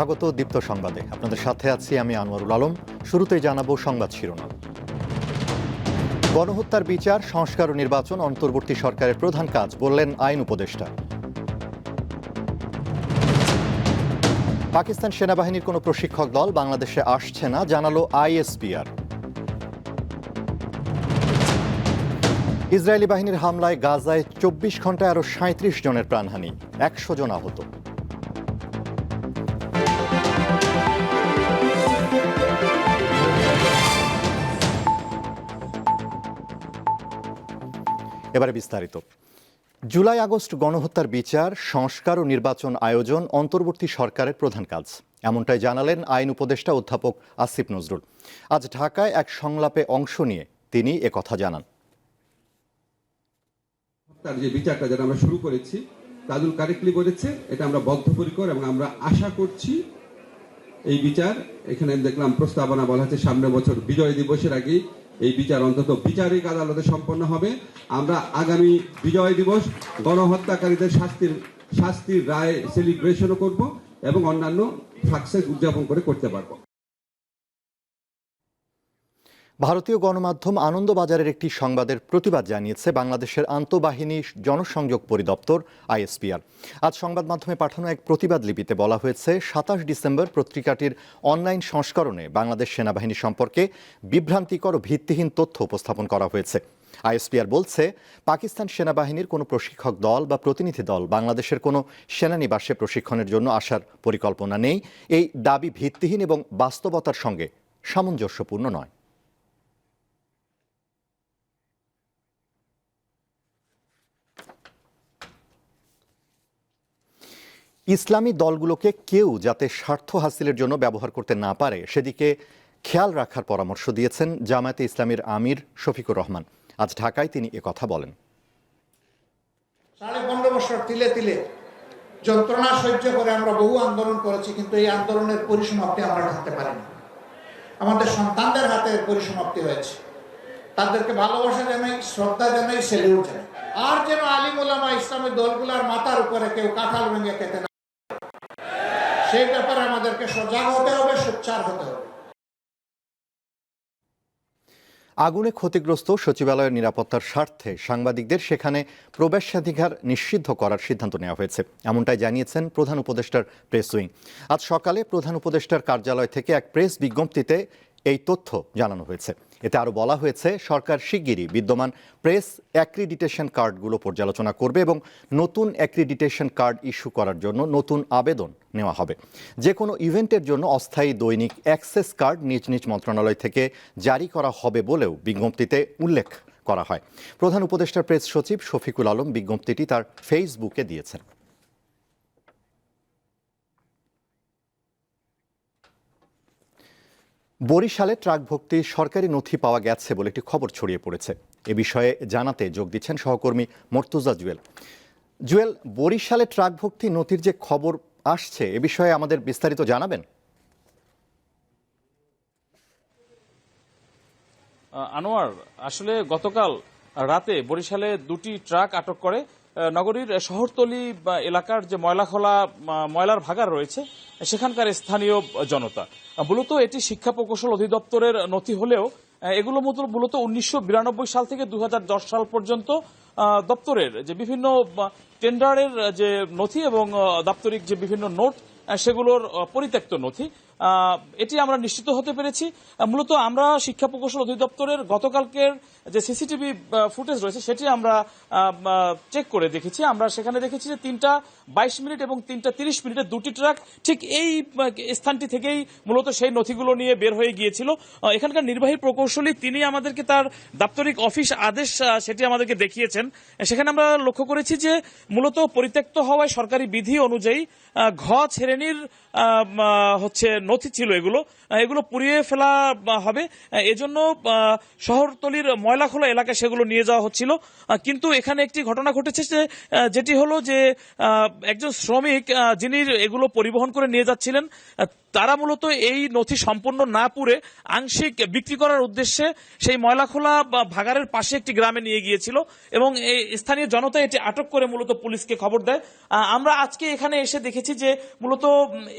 স্বাগত দীপ্ত সংবাদে। আপনাদের সাথে আছি আমি আনোয়ারুল আলম। শুরুতেই জানাব সংবাদ শিরোনাম। গণহত্যার বিচার, সংস্কার ও নির্বাচন অন্তর্বর্তী সরকারের প্রধান কাজ বললেন আইন উপদেষ্টা। পাকিস্তান সেনাবাহিনীর কোনো প্রশিক্ষক দল বাংলাদেশে আসছে না, জানালো আইএসপিআর ইসরায়েলি বাহিনীর হামলায় গাজায় চব্বিশ ঘন্টায় আরও সাঁত্রিশ জনের প্রাণহানি, একশো জন আহত। এবারে বিস্তারিত। জুলাই আগস্ট গণহত্যার বিচার, সংস্কার ও নির্বাচন আয়োজন অন্তর্বর্তী সরকারের প্রধান কাজ। এমনটাই জানালেন আইন উপদেষ্টা অধ্যাপক আসিফ নজরুল। আজ ঢাকায় এক সংলাপে অংশ নিয়ে তিনি একথা জানান। তার যে বিচারটা যেটা আমরা শুরু করেছি, তাজুল কারেক্টলি এটা আমরা বদ্ধপরিকর এবং আমরা আশা করছি এই বিচার। এখানে দেখলাম প্রস্তাবনা বলা হচ্ছে সামনে বছর বিজয় দিবসের আগে এই বিচার অন্তত বিচারিক আদালতে সম্পন্ন হবে। আমরা আগামী বিজয় দিবস, গণহত্যাকারীদের শাস্তির শাস্তির রায় সেলিব্রেশনও করব এবং অন্যান্য সাকসেস উদযাপন করে করতে পারব। ভারতীয় গণমাধ্যম আনন্দবাজারের একটি সংবাদের প্রতিবাদ জানিয়েছে বাংলাদেশের আন্তঃবাহিনী জনসংযোগ পরিদপ্তর, আইএসপিআর। আজ সংবাদ মাধ্যমে পাঠানো এক প্রতিবাদ লিপিতে বলা হয়েছে, সাতাশ ডিসেম্বর পত্রিকাটির অনলাইন সংস্করণে বাংলাদেশ সেনাবাহিনী সম্পর্কে বিভ্রান্তিকর ও ভিত্তিহীন তথ্য উপস্থাপন করা হয়েছে। আইএসপিআর বলছে, পাকিস্তান সেনাবাহিনীর কোনো প্রশিক্ষক দল বা প্রতিনিধি দল বাংলাদেশের কোনো সেনানিবাসে প্রশিক্ষণের জন্য আসার পরিকল্পনা নেই। এই দাবি ভিত্তিহীন এবং বাস্তবতার সঙ্গে সামঞ্জস্যপূর্ণ নয়। ইসলামী দলগুলোকে কেউ যাতে স্বার্থ হাসিলের জন্য ব্যবহার করতে না পারে, সেদিকে খেয়াল রাখার পরামর্শ দিয়েছেন জামায়াতে ইসলামীর আমির শফিকুর রহমান। আজ ঢাকায় তিনি কথা বলেন। সাড়ে পনেরো বছর তিলে তিলে যন্ত্রণা সহ্য করে আমরা বহু আন্দোলন করেছি, কিন্তু এই আন্দোলনের পরিসমাপ্তি আমরা ঢাকতে পারিনি। আমাদের সন্তানদের হাতে পরিসমাপ্তি হয়েছে। তাদেরকে ভালোবাসা জানাই, শ্রদ্ধা জানাই সেলিউট জানাই। আর যেন আলিম ওলামা ইসলামের দলগুলার মাথার উপরে কেউ কাঁঠাল ভেঙে খেতে সেই ব্যাপারে আমাদেরকে সজাগ হতে হবে, সোচ্চার হতে হবে। আগুনে ক্ষতিগ্রস্ত সচিবালয়ের নিরাপত্তার স্বার্থে সাংবাদিকদের সেখানে প্রবেশাধিকার নিষিদ্ধ করার সিদ্ধান্ত নেওয়া হয়েছে, এমনটাই জানিয়েছেন প্রধান উপদেষ্টার প্রেস উইং। আজ সকালে প্রধান উপদেষ্টার কার্যালয় থেকে এক প্রেস বিজ্ঞপ্তিতে এই তথ্য জানানো হয়েছে। এতে আরও বলা হয়েছে, সরকার শিগগিরই বিদ্যমান প্রেস অ্যাক্রিডিটেশন কার্ডগুলো পর্যালোচনা করবে এবং নতুন অ্যাক্রিডিটেশন কার্ড ইস্যু করার জন্য নতুন আবেদন নেওয়া হবে। যে কোনো ইভেন্টের জন্য অস্থায়ী দৈনিক অ্যাক্সেস কার্ড নিজ নিজ মন্ত্রণালয় থেকে জারি করা হবে বলেও বিজ্ঞপ্তিতে উল্লেখ করা হয়। প্রধান উপদেষ্টার প্রেস সচিব শফিকুল আলম বিজ্ঞপ্তিটি তার ফেসবুকে দিয়েছেন। বরিশালে ট্রাক ভর্তি সরকারি নথি পাওয়া গেছে বলে একটি খবর ছড়িয়ে পড়েছে। এ বিষয়ে জানাতে যোগ দিচ্ছেন সহকর্মী মর্তুজা জুয়েল। জুয়েল, বরিশালে ট্রাক ভর্তি নথির যে খবর আসছে, এ বিষয়ে আমাদের বিস্তারিত জানাবেন? আনোয়ার, আসলে গতকাল রাতে বরিশালে দুটি ট্রাক আটক করে। নগরীর শহরতলি এলাকার যে ময়লাখোলা ময়লার ভাগার রয়েছে, সেখানকার স্থানীয় জনতা। মূলত এটি শিক্ষা প্রকৌশল অধিদপ্তরের নথি হলেও এগুলো মূলত উনিশশো বিরানব্বই সাল থেকে দুহাজার দশ সাল পর্যন্ত দপ্তরের যে বিভিন্ন টেন্ডারের যে নথি এবং দাপ্তরিক যে বিভিন্ন নোট সেগুলোর পরিত্যক্ত নথি। এটি আমরা নিশ্চিত হতে পেরেছি। মূলত আমরা শিক্ষা প্রকৌশল অধিদপ্তরের গতকালকের যে সিসিটিভি ফুটেজ রয়েছে, সেটি আমরা চেক করে দেখেছি। আমরা সেখানে দেখেছি যে তিনটা বাইশ মিনিট এবং তিনটা তিরিশ মিনিটের দুটি ট্রাক ঠিক এই স্থানটি থেকেই মূলত সেই নথিগুলো নিয়ে বের হয়ে গিয়েছিল। এখানকার নির্বাহী প্রকৌশলী, তিনি আমাদেরকে তার দাপ্তরিক অফিস আদেশ সেটি আমাদেরকে দেখিয়েছেন। সেখানে আমরা লক্ষ্য করেছি যে মূলত পরিত্যক্ত হওয়ায় সরকারি বিধি অনুযায়ী ঘ শ্রেণির হচ্ছে নথি ছিল এগুলো। এগুলো পুড়িয়ে ফেলা হবে। এজন্য শহরতলির ময়লাখোলা এলাকায় সেগুলো নিয়ে যাওয়া হচ্ছিল। কিন্তু এখানে একটি ঘটনা ঘটেছে যেটি হলো যে একজন শ্রমিক যিনি এগুলো পরিবহন করে নিয়ে যাচ্ছিলেন তারা মূলত এই নথি সম্পূর্ণ না পুড়ে আংশিক বিক্রি করার উদ্দেশ্যে সেই ময়লাখোলা বা ভাগাড়ের পাশে একটি গ্রামে নিয়ে গিয়েছিল এবং স্থানীয় জনতা এটি আটক করে মূলত পুলিশকে খবর দেয়। আমরা আজকে এখানে এসে দেখেছি যে, মূলত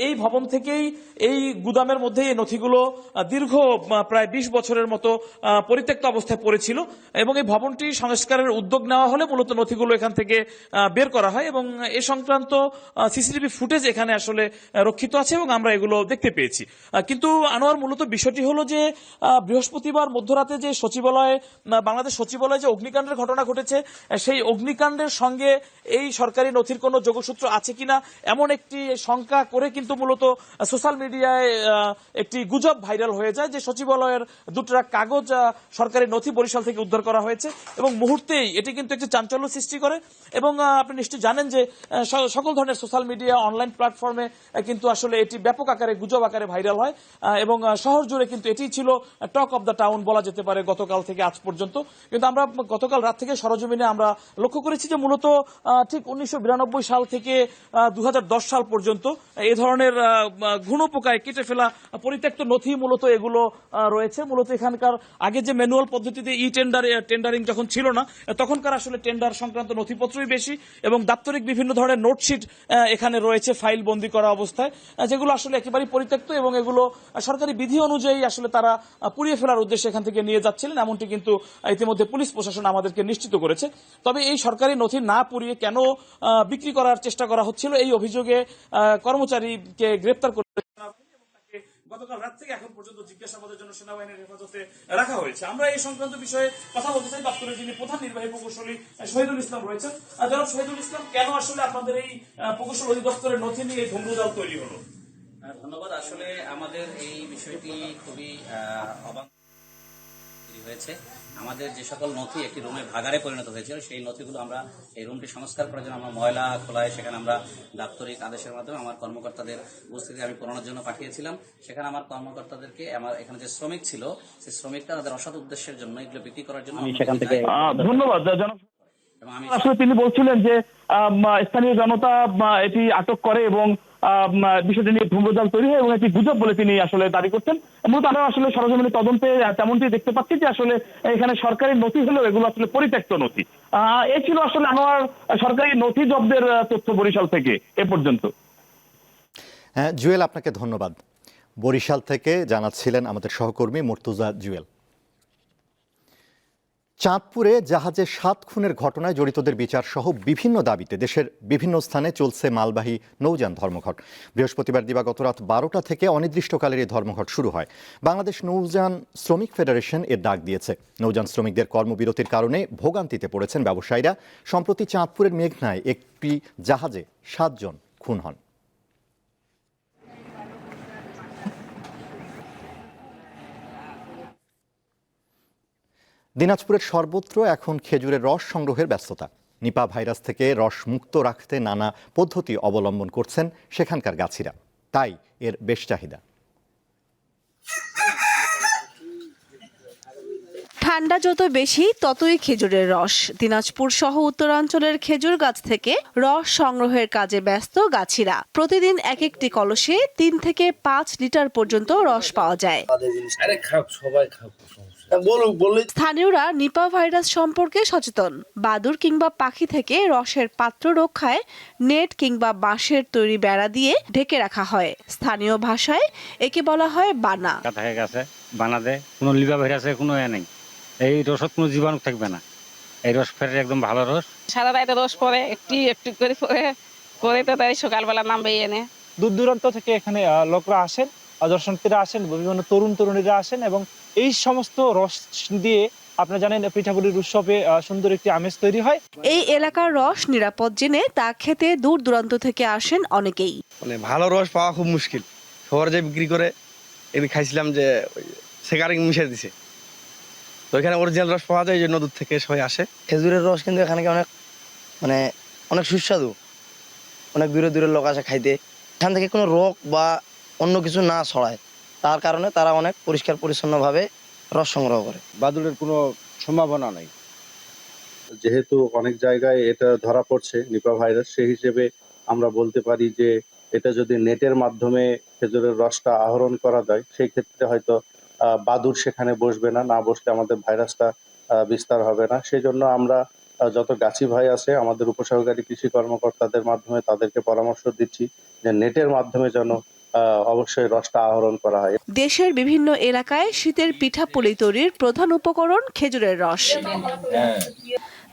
এই ভবন থেকেই এই গুদামের মধ্যে এই নথিগুলো দীর্ঘ প্রায় বিশ বছরের মতো পরিত্যক্ত অবস্থায় পড়েছিল এবং এই ভবনটি সংস্কারের উদ্যোগ নেওয়া হলে মূলত নথিগুলো এখান থেকে বের করা হয় এবং এ সংক্রান্ত সিসিটিভি ফুটেজ এখানে আসলে রক্ষিত আছে এবং আমরা এগুলো দেখতে পেয়েছি। কিন্তু আনোয়ার, মূলত বিষয়টি হলো যে বৃহস্পতিবার মধ্যরাতে যে সচিবালয়ে বাংলাদেশ সচিবালয়ে যে অগ্নিকাণ্ডের ঘটনা ঘটেছে সেই অগ্নিকাণ্ডের সঙ্গে এই সরকারি নথির কোনো যোগসূত্র আছে কিনা, এমন একটি শঙ্কা করে কিন্তু মূলত সোশ্যাল মিডিয়ায় একটি গুজব ভাইরাল হয়ে যায় যে সচিবালয়ের দুটা কাগজ সরকারি নথি বরিশাল থেকে উদ্ধার করা হয়েছে এবং মুহূর্তেই এটি কিন্তু একটি চাঞ্চল্য সৃষ্টি করে এবং আপনি নিশ্চয়ই জানেন যে সকল ধরনের সোশ্যাল মিডিয়া অনলাইন প্ল্যাটফর্মে কিন্তু আসলে এটি ব্যাপক আকারে, গুজব আকারে ভাইরাল হয় এবং শহর জুড়ে কিন্তু এটি ছিল টক অফ দ্য টাউন বলা যেতে পারে গতকাল থেকে আজ পর্যন্ত। কিন্তু আমরা গতকাল রাত থেকে সরজমিনে আমরা লক্ষ্য করেছি যে মূলত ঠিক উনিশশো বিরানব্বই সাল থেকে দু হাজার দশ সাল পর্যন্ত এই ধরনের আহ, আহ, পোকায় কেটে ফেলা পরিত্যক্ত নথি মূলত এগুলো রয়েছে। মূলত এখানকার আগে যে ম্যানুয়াল পদ্ধতিতে ই টেন্ডার টেন্ডারিং যখন ছিল না তখনকার আসলে টেন্ডার সংক্রান্ত নথিপত্রই বেশি এবং দাপ্তরিক বিভিন্ন ধরনের নোটশিট এখানে রয়েছে ফাইল বন্দি করা অবস্থায় যেগুলো আসলে একেবারেই পরিত্যক্ত এবং এগুলো সরকারি বিধি অনুযায়ী আসলে তারা পুড়িয়ে ফেলার উদ্দেশ্যে এখান থেকে নিয়ে যাচ্ছিলেন। এমনটি কিন্তু ইতিমধ্যে পুলিশ প্রশাসন আমাদেরকে নিশ্চিত করেছে। তবে এই সরকারি নথি না পুড়িয়ে কেন বিক্রি করার চেষ্টা করা হচ্ছিল? এই অভিযোগে আহ, কর্মচারীকে গ্রেপ্তার করে গতকাল রাত থেকে এখন পর্যন্ত জিজ্ঞাসাবাদের জন্য সেনাবাহিনীর হেফাজতে রাখা হয়েছে। আমরা এই সংক্রান্ত বিষয়ে কথা বলতে চাই দপ্তরের যিনি প্রধান নির্বাহী প্রকৌশলী শহীদুল ইসলাম রয়েছেন। জনাব শহীদুল ইসলাম কেন আসলে আপনাদের এই প্রকৌশল অধিদপ্তরের নথি নিয়ে ধুমরুজাল তৈরি হলো? ধন্যবাদ। আসলে আমাদের এই বিষয়টি খুবই আহ, অবাক তৈরি হয়েছে। আমাদের যে সকল নথি একটি রুমে ভাগারে পরিণত হয়েছিল সেই নথিগুলো আমরা এই রুমটি সংস্কার করার জন্য আমরা ময়লা খোলায় সেখানে আমরা দাপ্তরিক আদেশের মাধ্যমে আমার কর্মকর্তাদের উপস্থিতি আমি পূরণের জন্য পাঠিয়েছিলাম। সেখানে আমার কর্মকর্তাদেরকে আমার এখানে যে শ্রমিক ছিল সেই শ্রমিকটা তাদের অসৎ উদ্দেশ্যের জন্য এগুলো বিক্রি করার জন্য সেখান থেকে ধন্যবাদ আসলে তিনি বলছিলেন যে স্থানীয় জনতা এটি আটক করে এবং বিষয়টি নিয়ে ধূম্রজাল তৈরি হয় এবং এটি গুজব বলে তিনি আসলে দাবি করছেন। মূলত আমরা আসলে সরজমিনে তদন্তে তেমনটি দেখতে পাচ্ছি যে আসলে এখানে সরকারি নথি হলেও এগুলো আসলে পরিত্যক্ত নথি। আহ, এই ছিল আসলে আনোয়ার সরকারি নথি জব্দের তথ্য বরিশাল থেকে এ পর্যন্ত। হ্যাঁ জুয়েল আপনাকে ধন্যবাদ। বরিশাল থেকে জানাচ্ছিলেন আমাদের সহকর্মী মর্তুজা জুয়েল। চাঁদপুরে জাহাজে সাত খুনের ঘটনায় জড়িতদের বিচার সহ বিভিন্ন দাবিতে দেশের বিভিন্ন স্থানে চলছে মালবাহী নৌযান ধর্মঘট। বৃহস্পতিবার দিবাগত রাত বারোটা থেকে অনির্দিষ্টকালের এই ধর্মঘট শুরু হয়। বাংলাদেশ নৌযান শ্রমিক ফেডারেশন এর ডাক দিয়েছে। নৌযান শ্রমিকদের কর্মবিরতির কারণে ভোগান্তিতে পড়েছেন ব্যবসায়ীরা। সম্প্রতি চাঁদপুরের মেঘনায় একটি জাহাজে সাতজন খুন হন। দিনাজপুরের সর্বত্র এখন খেজুরের রস সংগ্রহের ব্যস্ততা। নিপা ভাইরাস থেকে রস মুক্ত রাখতে নানা পদ্ধতি অবলম্বন করছেন সেখানকার গাছিরা। তাই এর বেশ চাহিদা। ঠান্ডা যত বেশি ততই খেজুরের রস। দিনাজপুর সহ উত্তরাঞ্চলের খেজুর গাছ থেকে রস সংগ্রহের কাজে ব্যস্ত গাছিরা। প্রতিদিন এক একটি কলসে তিন থেকে পাঁচ লিটার পর্যন্ত রস পাওয়া যায়। সবাই খাও। সমস্যা বলুক স্থানীয়রা নিপা ভাইরাস সম্পর্কে সচেতন। বাদুর কিংবা পাখি থেকে রসের পাত্র রক্ষায় নেট কিংবা বাঁশের তৈরি বেড়া দিয়ে ঢেকে রাখা হয়। স্থানীয় ভাষায় একে বলা হয় বানা। থাকে গেছে বানাদে কোনো লিভা ভাইরাসে কোনো এ নেই। এই রসত কোনো জীবাণু থাকবে না। এই রস ফের একদম ভালো রস। সারা রাতে রস পরে একটু একটু করে পরে পরে তো তাই সকালবেলা নামবে এনে। দূর দূরান্ত থেকে এখানে আহ, লোকরা আসেন দর্শনার্থীরা আসেন বিভিন্ন তরুণ তরুণীরা আসেন এবং এই সমস্ত রস দিয়ে আপনারা জানেন পিঠাপুলির উৎসবে আহ, সুন্দর একটি আমেজ তৈরি হয়। এই এলাকার রস নিরাপদ জেনে তা খেতে দূর দূরান্ত থেকে আসেন অনেকেই। মানে ভালো রস পাওয়া খুব মুশকিল। শহরে যে বিক্রি করে এদিন খাইছিলাম যে সেকারিং মিশে দিছে। তো এখানে অরিজিনাল রস পাওয়া যায় এই জন্য দূর থেকে সবাই আসে। খেজুরের রস কিন্তু এখানে অনেক মানে অনেক সুস্বাদু। অনেক দূরে দূরে লোক আসে খাইতে। এখান থেকে কোনো রোগ বা অন্য কিছু না ছড়ায়। তার কারণে তারা অনেক পরিষ্কার পরিচ্ছন্নভাবে রস সংগ্রহ করে। বাদুড়ের কোনো সম্ভাবনা নাই? যেহেতু অনেক জায়গায় এটা ধরা পড়ছে, নিপা ভাইরাস, সেই হিসেবে আমরা বলতে পারি যে এটা যদি নেটের মাধ্যমে খেজুরের রসটা আহরণ করা যায়, সেই ক্ষেত্রে হয়তো বাদুড় সেখানে বসবে না না বসলে আমাদের ভাইরাসটা বিস্তার হবে না। সেই জন্য আমরা যত গাছি ভাই আছে, আমাদের উপসহকারী কৃষি কর্মকর্তাদের মাধ্যমে তাদেরকে পরামর্শ দিচ্ছি যে নেটের মাধ্যমে যেন অবশ্যই রসটা আহরণ করা হয়। দেশের বিভিন্ন এলাকায় শীতের পিঠা পুলি তৈরির প্রধান উপকরণ খেজুরের রস।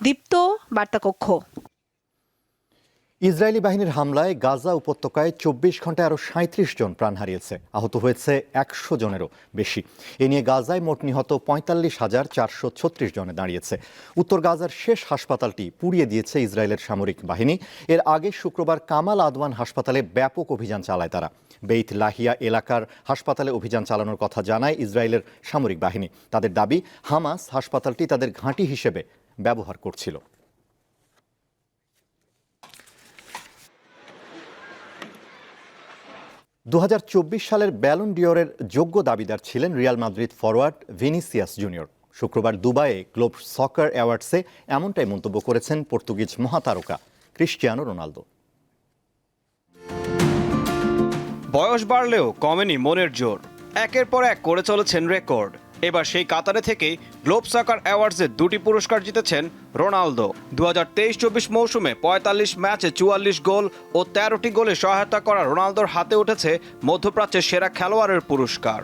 দীপ্ত বার্তাকক্ষ। ইসরায়েলি বাহিনীর হামলায় গাজা উপত্যকায় চব্বিশ ঘন্টায় আরও সাঁত্রিশ জন প্রাণ হারিয়েছে। আহত হয়েছে একশো জনেরও বেশি। এ নিয়ে গাজায় মোট নিহত পঁয়তাল্লিশ হাজার চারশো ছত্রিশ জনে দাঁড়িয়েছে। উত্তর গাজার শেষ হাসপাতালটি পুড়িয়ে দিয়েছে ইসরায়েলের সামরিক বাহিনী। এর আগে শুক্রবার কামাল আদওয়ান হাসপাতালে ব্যাপক অভিযান চালায় তারা। বেইত লাহিয়া এলাকার হাসপাতালে অভিযান চালানোর কথা জানায় ইসরায়েলের সামরিক বাহিনী। তাদের দাবি, হামাস হাসপাতালটি তাদের ঘাঁটি হিসেবে ব্যবহার করছিল। দু হাজার চব্বিশ সালের ব্যালন ডিওরের যোগ্য দাবিদার ছিলেন Real Madrid forward Vinicius Junior. শুক্রবার দুবাইয়ে গ্লোব সকার অ্যাওয়ার্ডসে এমনটাই মন্তব্য করেছেন পর্তুগিজ মহাতারকা ক্রিশ্চিয়ানো রোনালদো। বয়স বাড়লেও কমেনি মনের জোর। একের পর এক করে চলেছেন রেকর্ড। এবার সেই কাতারে থেকে গ্লোব সাকার অ্যাওয়ার্ডসে দুটি পুরস্কার জিতেছেন রোনালদো। দু হাজার তেইশ চব্বিশ মৌসুমে পঁয়তাল্লিশ ম্যাচে চুয়াল্লিশ গোল ও তেরোটি গোলে সহায়তা করা রোনালদোর হাতে উঠেছে মধ্যপ্রাচ্যের সেরা খেলোয়াড়ের পুরস্কার।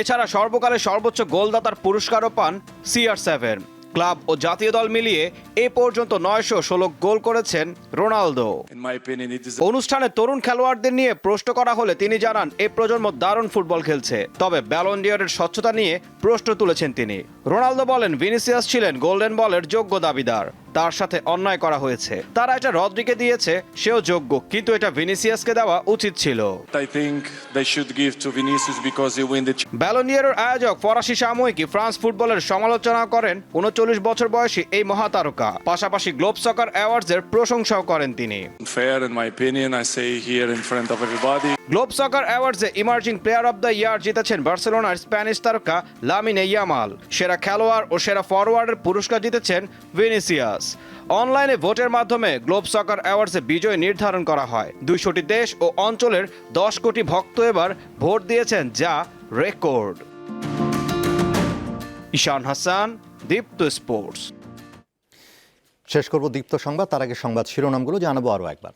এছাড়া সর্বকালে সর্বোচ্চ গোলদাতার পুরস্কারও পান সিআর সেভেন। ক্লাব ও জাতীয় দল মিলিয়ে এ পর্যন্ত নয়শো ষোলো গোল করেছেন রোনালদো। অনুষ্ঠানে তরুণ খেলোয়াড়দের নিয়ে প্রশ্ন করা হলে তিনি জানান এ প্রজন্ম দারুণ ফুটবল খেলছে। তবে ব্যালন্ডিয়রের স্বচ্ছতা নিয়ে প্রশ্ন তুলেছেন তিনি। রোনালদো বলেন ভিনিসিয়াস ছিলেন গোল্ডেন বলের যোগ্য দাবিদার। তার সাথে অন্যায় করা হয়েছে। তারা এটা রদ্রিকে দিয়েছে সেও যোগ্য কিন্তু এটা ভিনিসিয়াসকে দেওয়া উচিত ছিল। ব্যালন্ডিয়রের আয়োজক ফরাসি সাময়িকী ফ্রান্স ফুটবলের সমালোচনা করেন উনচল্লিশ বছর বয়সী এই মহাতারকা। পাশাপাশি গ্লোব সকার অ্যাওয়ার্ডসের প্রশংসাও করেন তিনি। Globe Soccer অ্যাওয়ার্ডসে emerging player of the year জিতেছেন বার্সেলোনার স্প্যানিশ তারকা লামিনে ইয়ামাল। সেরা খেলোয়াড় ও সেরা ফরওয়ার্ডের পুরস্কার জিতেছেন ভিনিসিয়াস। অনলাইনে ভোটের মাধ্যমে গ্লোব সকার অ্যাওয়ার্ডসে বিজয় নির্ধারণ করা হয়। দুইশোটি দেশ ও অঞ্চলের দশ কোটি ভক্ত এবার ভোট দিয়েছেন যা রেকর্ড। ঈশান হাসান, দীপ্ত স্পোর্টস। শেষ করব দীপ্ত সংবাদ, তার আগে সংবাদ শিরোনামগুলো জানাব আরও একবার।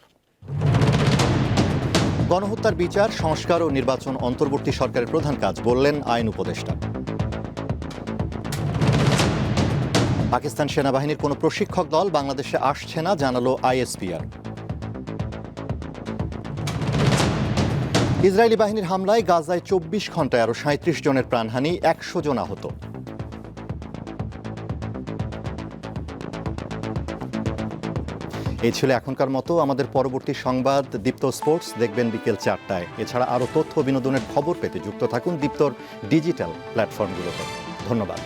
গণহত্যার বিচার, সংস্কার ও নির্বাচন অন্তর্বর্তী সরকারের প্রধান কাজ বললেন আইন উপদেষ্টা। পাকিস্তান সেনাবাহিনীর কোনো প্রশিক্ষক দল বাংলাদেশে আসছে না, জানালো আইএসপিআর। ইসরায়েলি বাহিনীর হামলায় গাজায় চব্বিশ ঘন্টায় আরও সাঁত্রিশ জনের প্রাণহানি, একশো জন আহত। এই ছিল এখনকার মতো। আমাদের পরবর্তী সংবাদ দীপ্ত স্পোর্টস দেখবেন বিকেল চারটায়। এছাড়া আরও তথ্য বিনোদনের খবর পেতে যুক্ত থাকুন দীপ্তর ডিজিটাল প্ল্যাটফর্মগুলোতে। ধন্যবাদ।